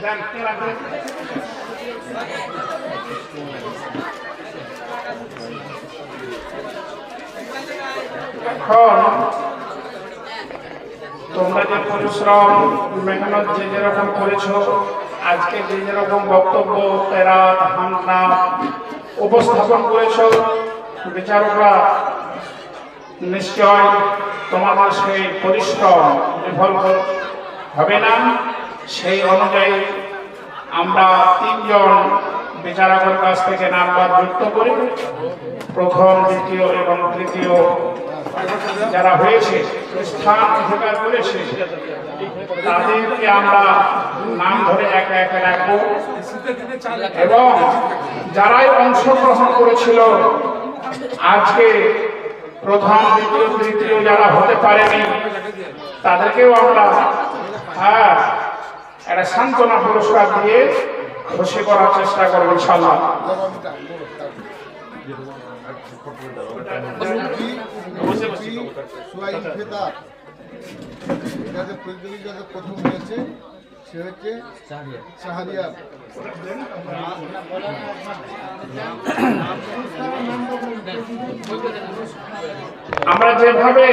এখন তোমরা যে পরিশ্রম, মেহনত যে যেরকম করেছ, আজকে যে যেরকম বক্তব্য, তেরাত, হামলা উপস্থাপন করেছ, বিচারকরা নিশ্চয় তোমাদের সেই পরিশ্রম বিফল হবে না। সেই অনুযায়ী আমরা তিনজন বিচারকের কাছ থেকে নাম্বার যুক্ত করি। প্রথম, দ্বিতীয় এবং তৃতীয় যারা হয়েছে, স্থান অধিকার করেছে, তাদেরকে আমরা নাম ধরে একে একে রাখব এবং যারাই অংশগ্রহণ করেছিল, আজকে প্রথম, দ্বিতীয়, তৃতীয় যারা হতে পারেনি, তাদেরকেও আমরা হ্যাঁ একটা সান্ত্বনা পুরস্কার দিয়ে খুশি করার চেষ্টা করব ইনশাল্লাহ প্রথম হয়েছে হচ্ছে আমরা যেভাবে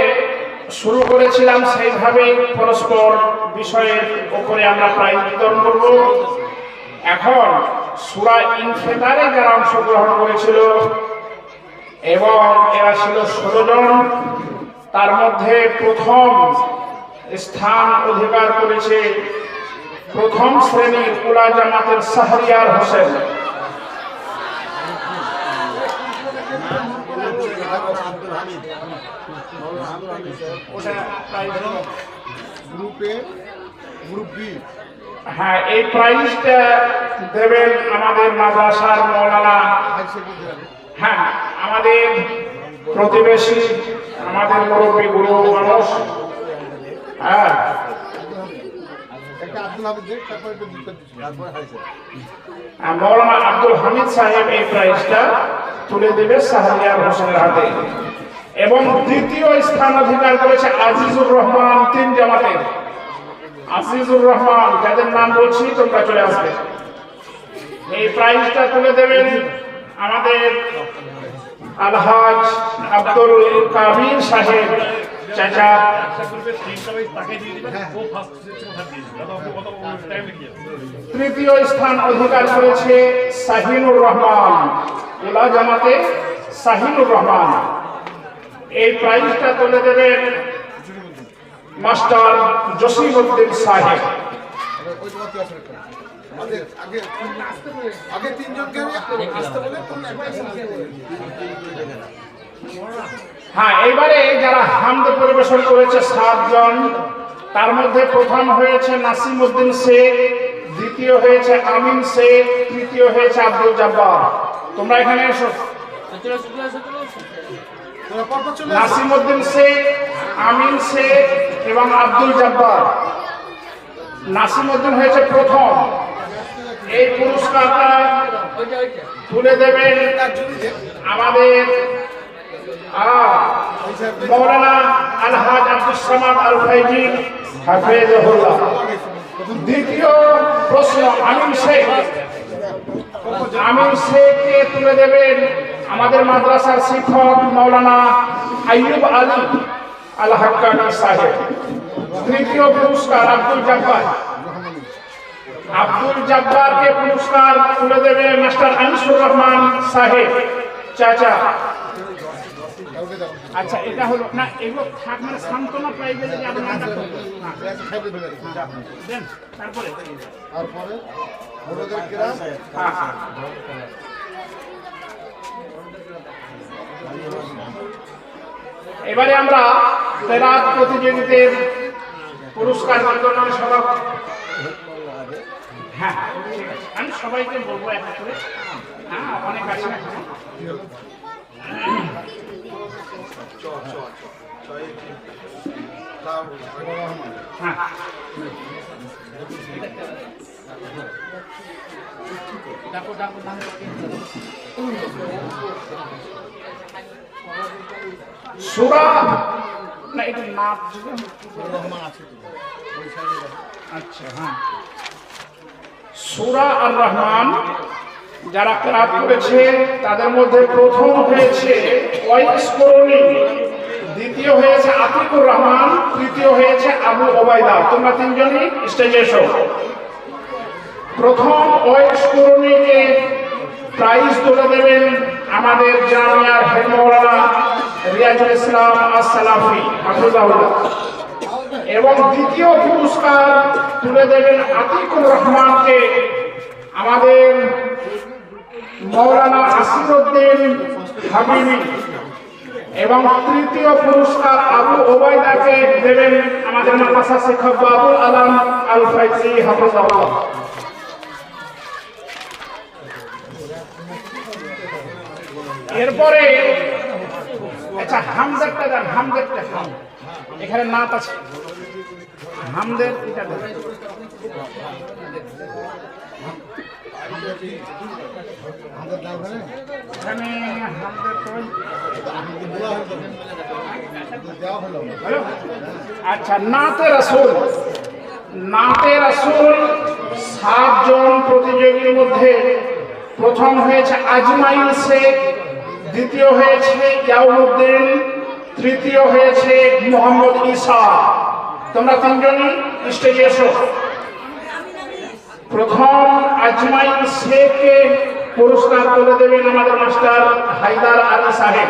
শুরু করেছিলাম সেইভাবে পরস্পর বিষয়ের উপরে আমরা প্রাইজ বিতরণ করব। এখন সুরা ইনফেতারে যারা অংশগ্রহণ করেছিল এবং এরা ছিল ষোলো জন, তার মধ্যে প্রথম স্থান অধিকার করেছে প্রথম শ্রেণির উলা জামাতের শাহরিয়ার হোসেন। ওটা গ্রুপে গ্রুপ বি। হ্যাঁ এই প্রাইজটা দেবেন আমাদের মাদ্রাসার মৌলানা। হ্যাঁ আমাদের প্রতিবেশী আমাদের মুরব্বী গুরু মানুষ। হ্যাঁ। আর মৌলানা আব্দুল হামিদ সাহেব এই প্রাইজটা তুলে দেবে শাহরিয়ার হোসেনের হাতে। এবং দ্বিতীয় স্থান অধিকার করেছে আজিজুর রহমান তিন জামাতের। আজিজুর রহমান, যাদের নাম বলছি, তোমরা চলে আসবে। এই প্রাইজটা তুলে দেবেন আমাদের আলহাজ আব্দুল কাবির সাহেব, চাচা। তৃতীয় স্থান অধিকার করেছে শাহিনুর রহমান। উলা জামাতে শাহিনুর রহমান। এই প্রাইজটা তুলে দেবেন মাস্টার জসিম উদ্দিন সাহেব। হ্যাঁ এবারে যারা হামদ পরিবেশন করেছে সাতজন, তার মধ্যে প্রথম হয়েছে নাসিম উদ্দিন শেখ দ্বিতীয় হয়েছে আমিন শেখ তৃতীয় হয়েছে আব্দুল জব্বার। তোমরা এখানে এসো। তোমরা পরপর চলে আসো। নাসিম উদ্দিন শেখ, আমিন শেখ এবং আব্দুল জব্বার। নাসিম উদ্দিন হয়েছে প্রথম। এই পুরস্কারটা তুলে দেবেন আমাদের মৌলানা আলহাজ আব্দুল সামাদ আল ফাইজি হাফেজহুল্লাহ। দ্বিতীয় প্রশ্ন, আমিন শেখ। আমিন শেখকে তুলে দেবেন আমাদের মাদ্রাসার শিক্ষক মৌলানা আইয়ুব আলী আল হাক্কানি সাহেব তৃতীয় পুরস্কার আব্দুল জব্বার। আব্দুল জব্বারকে পুরস্কার তুলে দেবে মাস্টার আনিসুর রহমান সাহেব চাচা। আচ্ছা এটা হলো না এগুলো থাক মানে সান্ত্বনা প্রাইজে যদি আপনি। দেন তারপরে। তারপরে হ্যাঁ হ্যাঁ। এবারে আমরা তেরাত প্রতিযোগীদের পুরস্কার বিতরণ সভা হ্যাঁ আমি সবাইকে বলব এক হ্যাঁ অনেক আছে ডাকো ডাকো ডাকো সুরা না এটা নাচ আচ্ছা হ্যাঁ। সুরা আর রহমান যারা ক্লাব করেছে তাদের মধ্যে প্রথম হয়েছে দ্বিতীয় হয়েছে আতিকুর রহমান তৃতীয় হয়েছে আবু ওবায়দা। তোমরা তিনজনই স্টেজে এসো। প্রথম ওয়েস করণীকে প্রাইজ তুলে দেবেন আমাদের জামিয়ার হেড মৌলানা রিয়াজুল ইসলাম আসসালাফি, হাফিজাহুল্লাহ। এবং দ্বিতীয় পুরস্কার তুলে দেবেন আতিকুর রহমানকে আমাদের মৌলানা আসিরুদ্দিন হাবিবি এবং তৃতীয় পুরস্কার আবু ওবায়দাকে দেবেন আমাদের মাদ্রাসা শিক্ষক বাবুল আলম আল ফাইজি হাফিজাহুল্লাহ। এরপরে আচ্ছা হামদেরটা দেন, হামদেরটা হাম এখানে নাত আছে। হামদের এটা এখানে হামদের? আচ্ছা নাতে রাসুল। নাতে রাসুল সাতজন প্রতিযোগীর মধ্যে প্রথম হয়েছে আজমাইল শেখ দ্বিতীয় হয়েছে ইয়াউদ্দিন তৃতীয় হয়েছে মোহাম্মদ ঈসা। তোমরা তিনজনই স্টেজে এসো। প্রথম আজমাই শেখকে পুরস্কার তুলে দেবেন আমাদের মাস্টার হায়দার আলী সাহেব।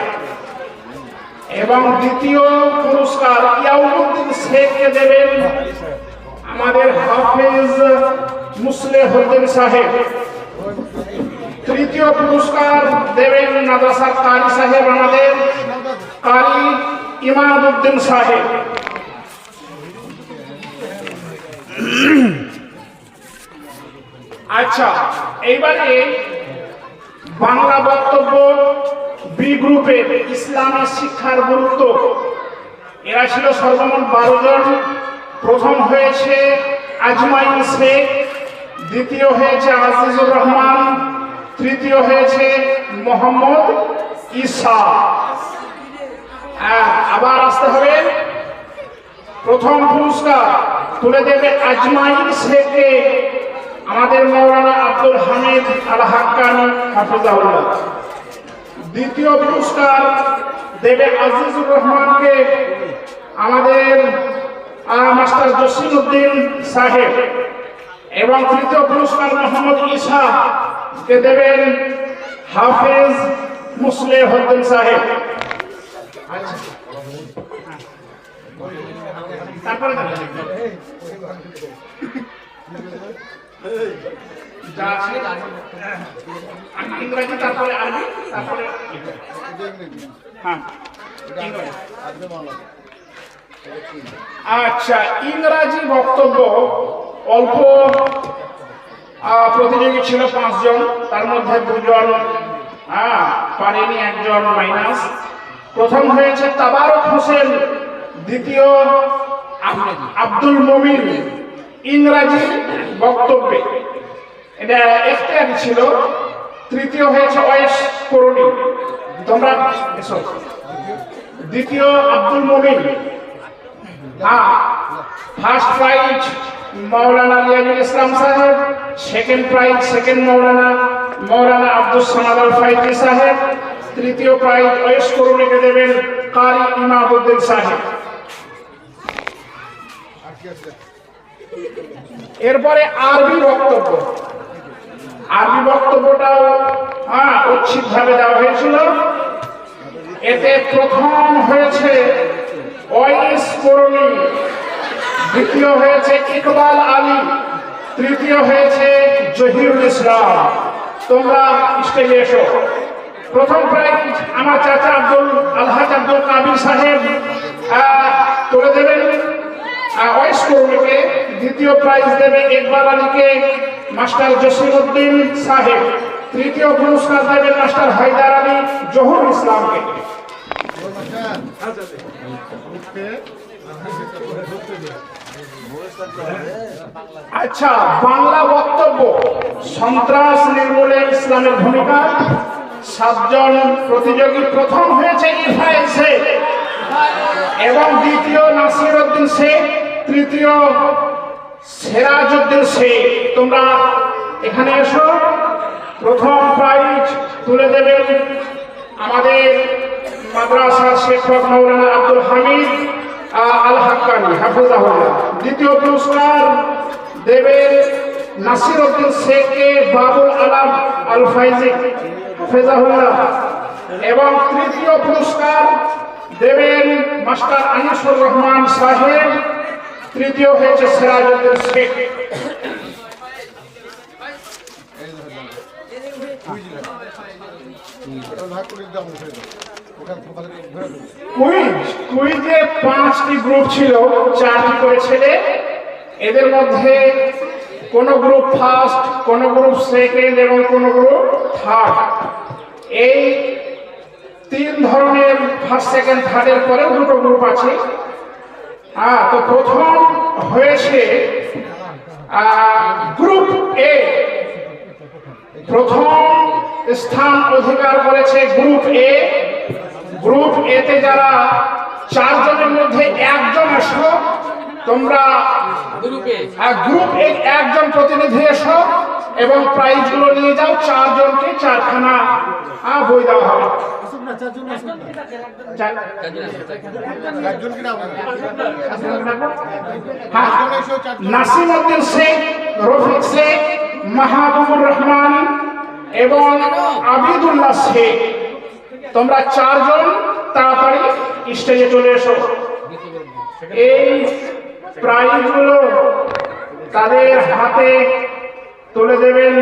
এবং দ্বিতীয় পুরস্কার ইয়াউদ্দিন শেখকে দেবেন আমাদের হাফেজ মুসলেহুদ্দিন সাহেব। তৃতীয় পুরস্কার দেবেন মাদ্রাসার কারি সাহেব আমাদের, কারি ইমাদুদ্দিন সাহেব। আচ্ছা এইবারে বাংলা বক্তব্য বি গ্রুপে ইসলামী শিক্ষার গুরুত্ব। এরা ছিল সর্বমোট বারো জন। প্রথম হয়েছে আজমাইল শেখ, দ্বিতীয় হয়েছে আজিজুর রহমান তৃতীয় হয়েছে মোহাম্মদ ঈসা। হ্যাঁ, আবার আসতে হবে। প্রথম পুরস্কার তুলে দেবে আজমাইল শেখকে আমাদের মৌলানা আব্দুল হামিদ আল হাক্কানি হাফিজাউল্লাহ দ্বিতীয় পুরস্কার দেবে আজিজুর রহমানকে আমাদের মাস্টার জসিম উদ্দিন সাহেব। এবং তৃতীয় পুরস্কার মোহাম্মদ ঈসা। কে দেবেন? হাফেজ মুসলে হদ্দিন সাহেব। তারপরে ইংরেজি তারপরে আরবি তারপরে হ্যাঁ। আচ্ছা ইংরাজি বক্তব্য অল্প। প্রতিযোগী ছিল পাঁচজন, তার মধ্যে দুজন হ্যাঁ পারেনি, একজন মাইনাস প্রথম হয়েছে তাবারক হোসেন, দ্বিতীয় আব্দুল মমিন। ইংরাজি বক্তব্যে। এটা এখতিয়ারি ছিল। তৃতীয় হয়েছে ওয়েস করণী। তোমরা দ্বিতীয় আব্দুল মমিন। ফার্স্ট প্রাইজ মৌলানা লিয়াজুল ইসলাম সাহেব সেকেন্ড প্রাইজ সেকেন্ড মৌলানা মৌলানা আব্দুল সামাদ আল ফাইজি সাহেব, তৃতীয় প্রাইজ ওয়েস করুণীকে দেবেন কারি ইমামউদ্দিন সাহেব। এরপরে আরবি বক্তব্য। আরবি বক্তব্যটাও হ্যাঁ উচ্ছিতভাবে দেওয়া হয়েছিল। এতে প্রথম হয়েছে, ওয়াইস করণী। দ্বিতীয় হয়েছে ইকবাল আলী, তৃতীয় হয়েছে জহিরুল ইসলাম। তোমরা স্টেজে এসো। প্রথম প্রাইজ আমার চাচা আব্দুল, আলহাজ আব্দুল কাবির সাহেব তুলে দেবেন। ওয়াইস দ্বিতীয় প্রাইজ দেবে ইকবাল আলীকে মাস্টার জসিম উদ্দিন সাহেব। তৃতীয় পুরস্কার দেবেন মাস্টার হায়দার আলী জহুর ইসলামকে। মাস্টার উঠতে আচ্ছা বাংলা বক্তব্য। সন্ত্রাস নির্মূলে ইসলামের ভূমিকা। সাতজন প্রতিযোগী প্রথম হয়েছে শেখ এবং দ্বিতীয় নাসির উদ্দিন তৃতীয় সিরাজ উদ্দিন তোমরা এখানে এসো। প্রথম প্রাইজ তুলে দেবেন আমাদের মাদ্রাসা শেখ মৌলানা আব্দুল হামিদ আল হাক্কানি, হাফিজাহুল্লাহ। দ্বিতীয় পুরস্কার দেবেন নাসির উদ্দিন শেখকে বাবুল আলম আল ফাইজি হাফিজাহুল্লাহ এবং তৃতীয় পুরস্কার দেবেন মাস্টার আনিসুর রহমান সাহেব তৃতীয় হয়েছে সিরাজউদ্দিন শেখ কুইজ কুইজে পাঁচটি গ্রুপ ছিল, চারটি করে ছেলে। এদের মধ্যে কোন গ্রুপ ফার্স্ট কোন গ্রুপ সেকেন্ড এবং কোন গ্রুপ থার্ড এই তিন ধরনের ফার্স্ট সেকেন্ড থার্ডের পরেও দুটো গ্রুপ আছে। হ্যাঁ তো প্রথম হয়েছে গ্রুপ এ প্রথম স্থান অধিকার করেছে গ্রুপ এ গ্রুপ এতে যারা চারজনের মধ্যে একজন এসো তোমরা আর গ্রুপ একজন প্রতিনিধি এসো এবং প্রাইজগুলো নিয়ে যাও চারজনকে চারখানা বই দেওয়া হবে। হ্যাঁ, শেখ রফিক শেখ মাহবুবুর রহমান এবং আবিদুল্লাহ শেখ। তোমরা চারজন তাড়াতাড়ি স্টেজে চলে এসো। এই প্রাইজগুলো তাদের হাতে তুলে দেবেন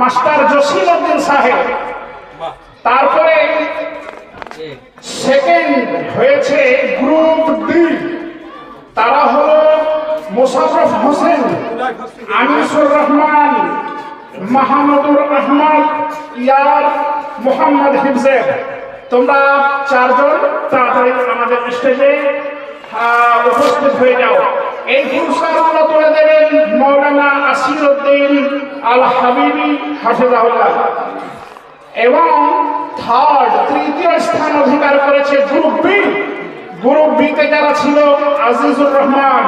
মাস্টার জসিম উদ্দিন সাহেব। তারপরে সেকেন্ড হয়েছে গ্রুপ ডি তারা হলো মোশাররফ হোসেন, আনিসুর রহমান, মাহমুদুর আহমদ ইয়ার মোহাম্মদ হিফজের তোমরা চারজন তাড়াতাড়ি আমাদের স্টেজে উপস্থিত হয়ে যাও। এই পুরস্কারগুলো তুলে দেবেন মৌলানা আসির উদ্দিন আল হাবিবি হাফিজাহুল্লাহ। এবং থার্ড তৃতীয় স্থান অধিকার করেছে গ্রুপ বি গ্রুপ বিতে যারা ছিল, আজিজুর রহমান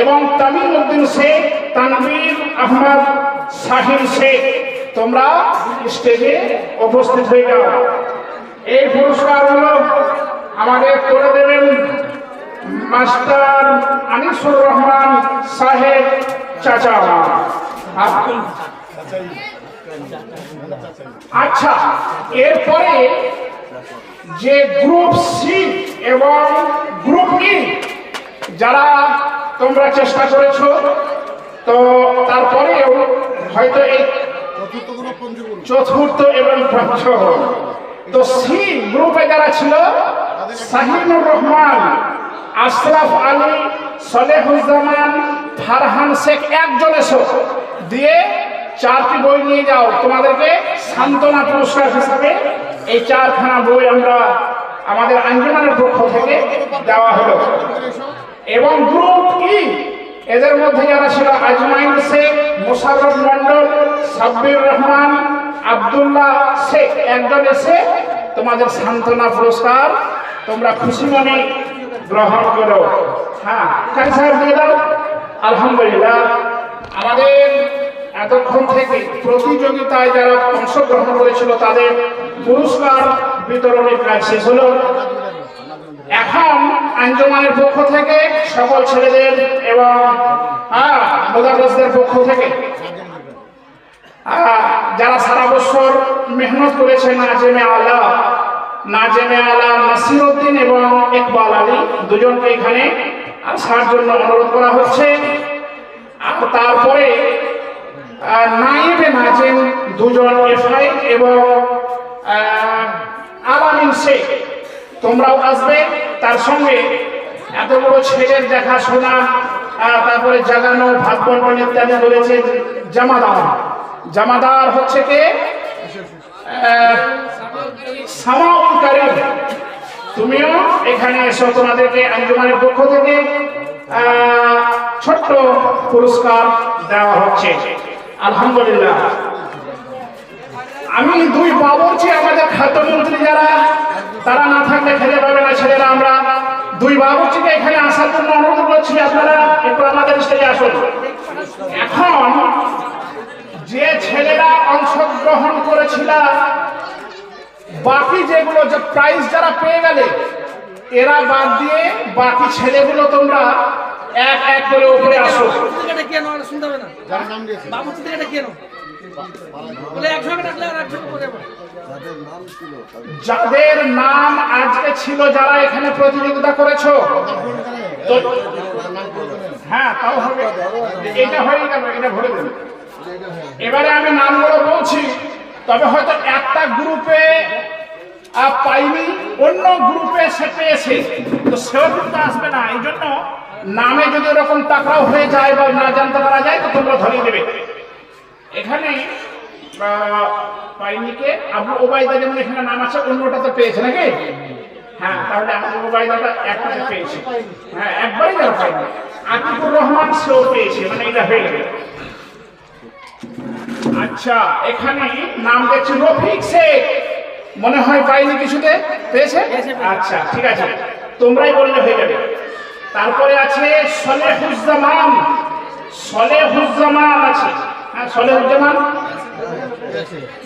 এবং তামিম উদ্দিন শেখ তানবীর আহমদ সাহিল শেখ। তোমরা স্টেজে উপস্থিত হয়ে যাও। এই পুরস্কার পুরস্কারগুলো আমাদের করে দেবেন মাস্টার আনিসুর রহমান সাহেব চাচা। আচ্ছা এরপরে যে গ্রুপ সি এবং গ্রুপ ই, যারা তোমরা চেষ্টা করেছ, তো তারপরেও হয়তো এই চতুর্থ এবং পঞ্চম তো সি গ্রুপে যারা ছিল শাহিনুর রহমান আশরাফ আলী সলেহুজ্জামান ফারহান শেখ একজন এসো। দিয়ে চারটি বই নিয়ে যাও। তোমাদেরকে সান্ত্বনা পুরস্কার হিসাবে এই চারখানা বই আমরা আমাদের আঞ্জুমানের পক্ষ থেকে দেওয়া হলো। এবং গ্রুপ ই এদের মধ্যে যারা ছিল আজমাইন শেখ, মোশাররফ মন্ডল সাব্বির রহমান, আব্দুল্লাহ শেখ একজন এসে তোমাদের সান্ত্বনা পুরস্কার তোমরা খুশি মনে গ্রহণ করো। হ্যাঁ কারি দিয়ে দাও। আলহামদুলিল্লাহ। আমাদের এতক্ষণ থেকে প্রতিযোগিতায় যারা অংশগ্রহণ করেছিল, তাদের পুরস্কার বিতরণের কাজ শেষ হলো। এখন আঞ্জমানের পক্ষ থেকে সকল ছেলেদের এবং মোদারসদের পক্ষ থেকে যারা সারা বছর মেহনত করেছে নাজেমে আলা নাজেমে আলা নাসির উদ্দিন এবং ইকবাল আলী, দুজনকে এখানে আসার জন্য অনুরোধ করা হচ্ছে। আর তারপরে নাইবে নাজেম দুজন এফআই এবং আলামিন শেখ তোমরাও আসবে, তার সঙ্গে এত বড় ছেলের দেখাশোনা তারপরে জাগানো ভাত বন্টন ইত্যাদি বলেছে জামাদার। জামাদার হচ্ছে কে? তুমিও এখানে এসো, তোমাদেরকে আঞ্জুমানের পক্ষ থেকে ছোট্ট পুরস্কার দেওয়া হচ্ছে। আলহামদুলিল্লাহ। আমি দুই বাবুর্চি আমাদের খাদ্যমন্ত্রী যারা তারা না থাকলে খেতে পাবে না ছেলেরা আমরা। দুই বাবুর্চিকে এখানে আসার জন্য অনুরোধ করছি আপনারা একটু আমাদের স্টেজে আসুন। এখন যে ছেলেরা অংশগ্রহণ করেছিল বাকি যেগুলো যে প্রাইজ যারা পেয়ে গেলে এরা বাদ দিয়ে বাকি ছেলেগুলো তোমরা এক এক করে উপরে আসো। কেন আর শুনতে হবে না। কেন যাদের নাম আজকে ছিল যারা এখানে প্রতিযোগিতা করেছ? হ্যাঁ তাও হবে। এটা হয়ে গেল, এটা ভরে দেবে। এবারে আমি নামগুলো বলছি, তবে হয়তো একটা গ্রুপে পাইনি, অন্য গ্রুপে সে পেয়েছে। তো সেও কিন্তু আসবে না। এই জন্য নামে যদি এরকম টাকরাও হয়ে যায় বা না জানতে পারা যায়, তো তোমরা ধরিয়ে দেবে। এখানে পাইনিকে আবু ওবায়দা যেমন এখানে নাম আছে অন্যটা তো পেয়েছে নাকি? হ্যাঁ তাহলে আবু ওবায়দাটা একটাতে পেয়েছে। হ্যাঁ একবারই যারা পাইনি আতিকুর রহমান সেও পেয়েছে মানে এটা হয়ে গেলে। আচ্ছা এখানে নাম দেখছি রফিক শেখ। মনে হয় পাইনি কিছুতে। পেয়েছে। আচ্ছা ঠিক আছে। তোমরাই বললে হয়ে যাবে। তারপরে আছে সলেহুজ্জামান। সলেহুজ্জামান আছে। সলেহুজ্জামান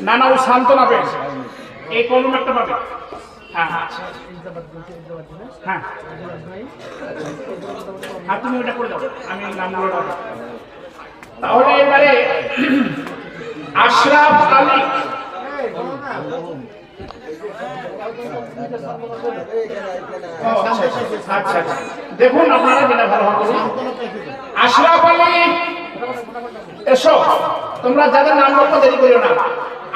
না না ও সান্ত্বনা পেয়েছে। এই কলম একটা পাবে। হ্যাঁ হ্যাঁ। হ্যাঁ। তুমি তাহলে এবারে আশরাফ আচ্ছা আচ্ছা। দেখুন আপনারা যেটা ভালো হবে। আশরাফ আলী এসো, তোমরা যাদের নাম বলব দেরি করিও না।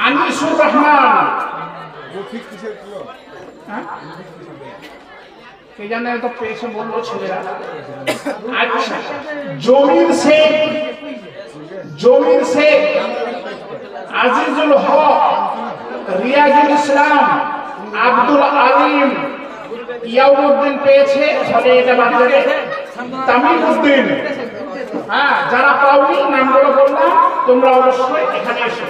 আনিসুর রহমান। হ্যাঁ? কে আচ্ছা জমির শেখ জমির শেখ, আজিজুল রিয়াজুল ইসলাম, আব্দুল আলিম ইয়াউদ্দিন পেয়েছে, ফলে উদ্দিন হ্যাঁ যারা পাওনি, নামগুলো বললাম তোমরা অবশ্যই এখানে এসো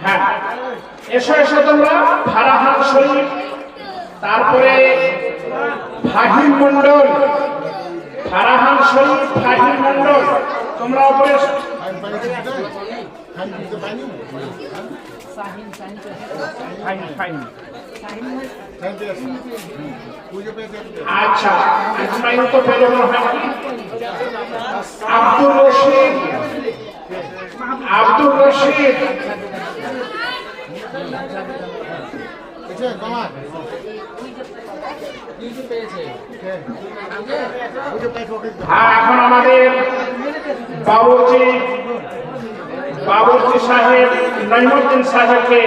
হ্যাঁ। এসো এসো তোমরা তারপরে ফাহিম মন্ডল ফারাহান শরীফ, ফাহিম মন্ডল তোমরা উপরে আচ্ছা ইসমাইল তো পেল না আব্দুর রশিদ। আব্দুর রশিদ। আর এখন আমাদের বাবুজি বাবুজি সাহেব, নইমুদ্দিন সাহেবকে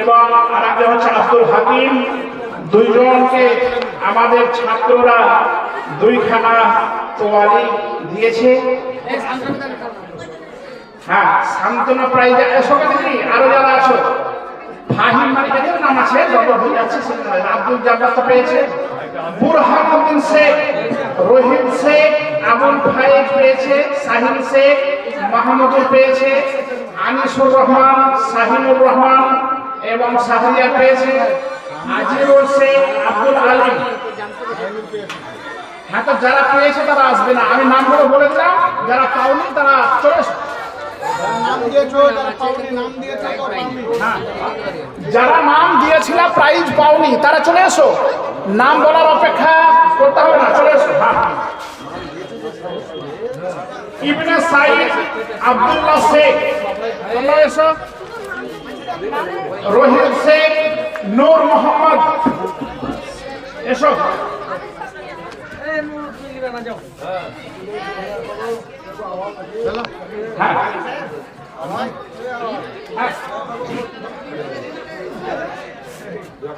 এবং আরেকজন হচ্ছে আব্দুল হাকিম। দুইজনকে আমাদের ছাত্ররা দুইখানা তোয়ালি দিয়েছে। হ্যাঁ সান্ত্বনা প্রাইজ এসব দিদি আরও যারা আছো মালিকের নাম আছে। আব্দুল জাব্বার পেয়েছে। বুরহানুদ্দিন শেখ, রহিম শেখ আবুল ফায়েজ পেয়েছে সাহিল শেখ মাহমুদুল পেয়েছে আনিসুর রহমান শাহিনুর রহমান এবং শাহরিয়া পেয়েছে আজিরুল শেখ আব্দুল আলিম। হ্যাঁ তো যারা পেয়েছে তারা আসবে না। আমি নামগুলো বলে দিলাম যারা পাওনি তারা চলে হ্যাঁ যারা নাম দিয়েছিল প্রাইজ পাওনি তারা চলে এসো। নাম বলার অপেক্ষা করতে হবে না চলে এসো। হ্যাঁ হ্যাঁ। ইবনে সাইদ আব্দুল্লাহ শেখ তোমরা এসো রোহিত শেখ নূর মোহাম্মদ এসো।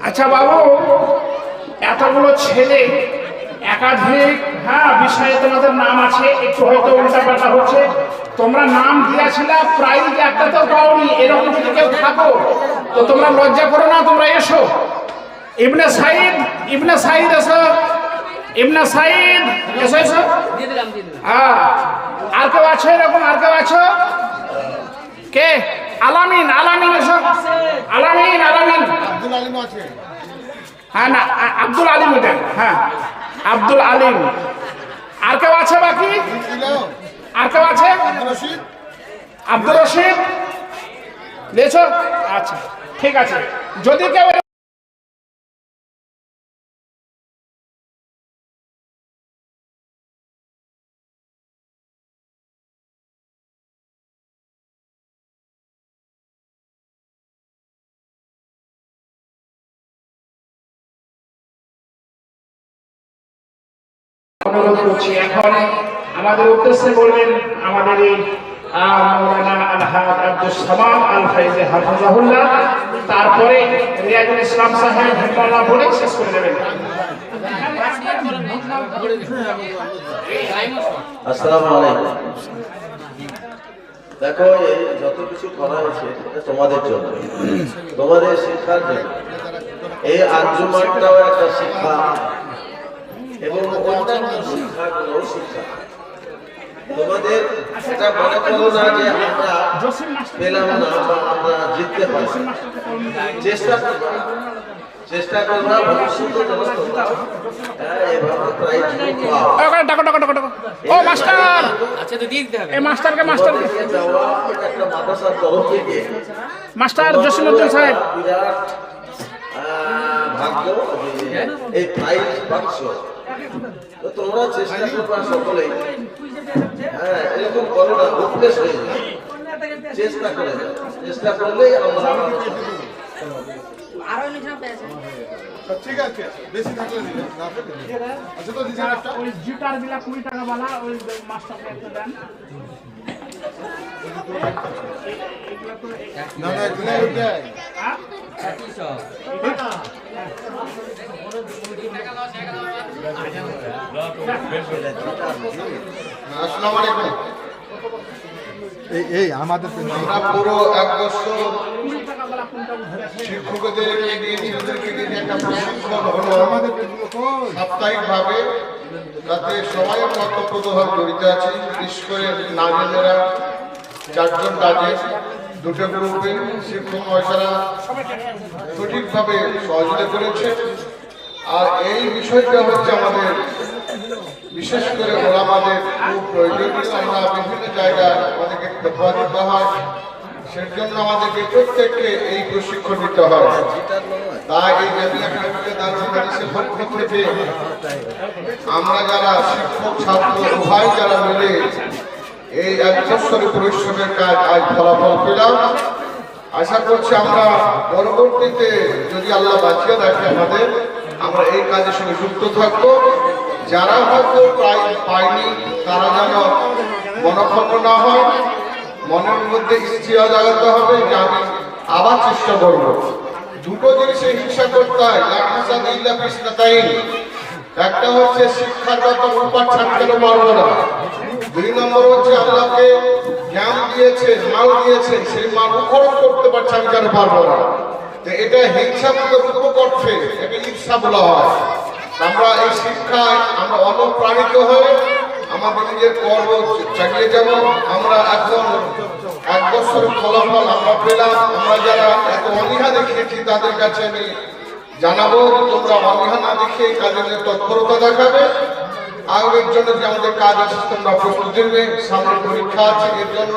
আচ্ছা বাবু, এতগুলো ছেলে একাধিক হ্যাঁ বিষয়ে তোমাদের নাম আছে একটু হয়তো উল্টা পাল্টা হচ্ছে। তোমরা নাম দিয়েছিলে প্রাইজ একটা তো পাওনি এরকম যদি কেউ থাকো তো তোমরা লজ্জা করো না তোমরা এসো। ইবনে সাইদ ইবনে সাইদ এসো। ইবনে সাইদ এসো এসো। হ্যাঁ আর কেউ আছো এরকম আর কেউ আছো? কে? আলামিন আলামিন এসো। আলামিন আলামিন। আব্দুল আলিম আছে। হ্যাঁ না আব্দুল আলিম হ্যাঁ। আব্দুল আলিম। আর কেউ আছে বাকি? আর কেউ আছে? আব্দুল রশিদ। নিয়েছ আচ্ছা ঠিক আছে। যদি কেউ অনুরোধ করছি এখন আমাদের উদ্দেশ্যে বলবেন, আমাদের এই তারপরে ইসলাম সাহেব বলে শেষ করে দেবেন। দেখো যত কিছু করা হয়েছে তোমাদের জন্য, তোমাদের শিক্ষার জন্য। এই আঞ্জুমানটাও একটা শিক্ষা। এবং অন্যান্য শিক্ষাগুলো শিক্ষা। তোমাদের এটা মনে করো না যে আমরা পেলাম না বা আমরা জিততে পারছি না। চেষ্টা চেষ্টা করবা ভবিষ্যতে যেন তোমরা হ্যাঁ, ও মাস্টার! আচ্ছা তো দিয়ে দিতে এই মাস্টারকে মাস্টারকে। একটা মাদ্রাসার তরফ থেকে মাস্টার জসিমুদ্দিন সাহেব। বিরাট ভাগ্য এই প্রাইজ পাচ্ছ তো তোমরা চেষ্টা করবা সকলে হ্যাঁ এরকম করো না উপদেশ হয়ে যায় চেষ্টা করে চেষ্টা করলেই আমরা আরও পেয়েছে ঠিক আছে বেশি থাকলে দিবেন না আচ্ছা তো দিছেন একটা? ওই জিটার বিলা কুড়ি টাকা বালা ওই মাস্টার একটু দেন। না না এগুলো ওইটাই? আসসালামু আলাইকুম। এই এই আমাদের আমরা পুরো এক বছর নিয়ে একটা প্রশিক্ষণ হলো আমাদের সাপ্তাহিক যাতে সবাই কর্তব্যভাবে জড়িত আছে। বিশেষ করে নাজেনেরা চারজন কাজে দুটো গ্রুপে শিক্ষক মহাশয়রা সঠিকভাবে সহযোগিতা করেছে। আর এই বিষয়টা হচ্ছে আমাদের, বিশেষ করে ওরা আমাদের খুব প্রয়োজনীয়। আমরা বিভিন্ন জায়গায় আমাদেরকে ফতোয়া দিতে হয়। সেজন্য আমাদেরকে প্রত্যেককে এই প্রশিক্ষণ দিতে হয়। তাই এই থেকে। আমরা যারা শিক্ষক, ছাত্র, উভয় যারা মিলে এই এক বছরের পরিশ্রমের কাজ আজ ফলাফল পেলাম। আশা করছি আমরা পরবর্তীতে যদি আল্লাহ বাঁচিয়ে রাখে আমাদের, আমরা এই কাজের সঙ্গে যুক্ত থাকব। যারা হয়তো প্রায় পায়নি, তারা যেন মনক্ষণ্ণ না হয়। মনের মধ্যে ইচ্ছা জাগাতে হবে যে আমি আবার চেষ্টা করব। দুটো জিনিসে হিংসা করতে হয় একটা হচ্ছে শিক্ষাগত উপার ছাড়তে পারব না। দুই নম্বর হচ্ছে আল্লাহকে জ্ঞান দিয়েছে, মাল দিয়েছে, সেই মাল মুখরণ করতে পারছে আমি কেন পারব না? তো এটা হিংসা মতো করছে এটা ঈর্ষা বলা হয়। আমরা এই শিক্ষায় আমরা অনুপ্রাণিত হয়ে আমাদের কর্ম চালিয়ে যাব আমরা আমরা পেলাম, আমরা যারা এত তাদের কাছে আমি জানাব, তোমরা না কাজের তৎপরতা দেখাবে। জন্য যে কাজ আছে, তোমরা সামনে পরীক্ষা আছে, এর জন্য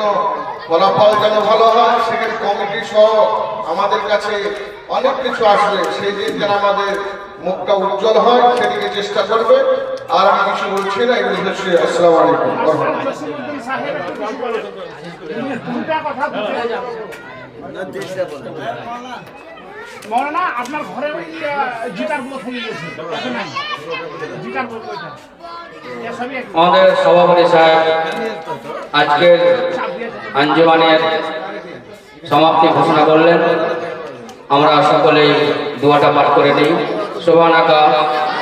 যেন ভালো হয়। সেখানে কমিটি সহ আমাদের কাছে অনেক কিছু আসবে। সেই দিন যেন আমাদের মুখটা উজ্জ্বল হয়, সেদিকে চেষ্টা করবে। আর আমি কিছু বলছি না এই উদ্দেশ্যে আসসালামু আলাইকুম মৌলানা আপনার ঘরে ওই জিটার গেছে জিটার আমাদের সভাপতি সাহেব আজকের আঞ্জুমানের সমাপ্তি ঘোষণা করলেন। আমরা সকলেই দুয়াটা পাঠ করে নিই। সুবহানাকা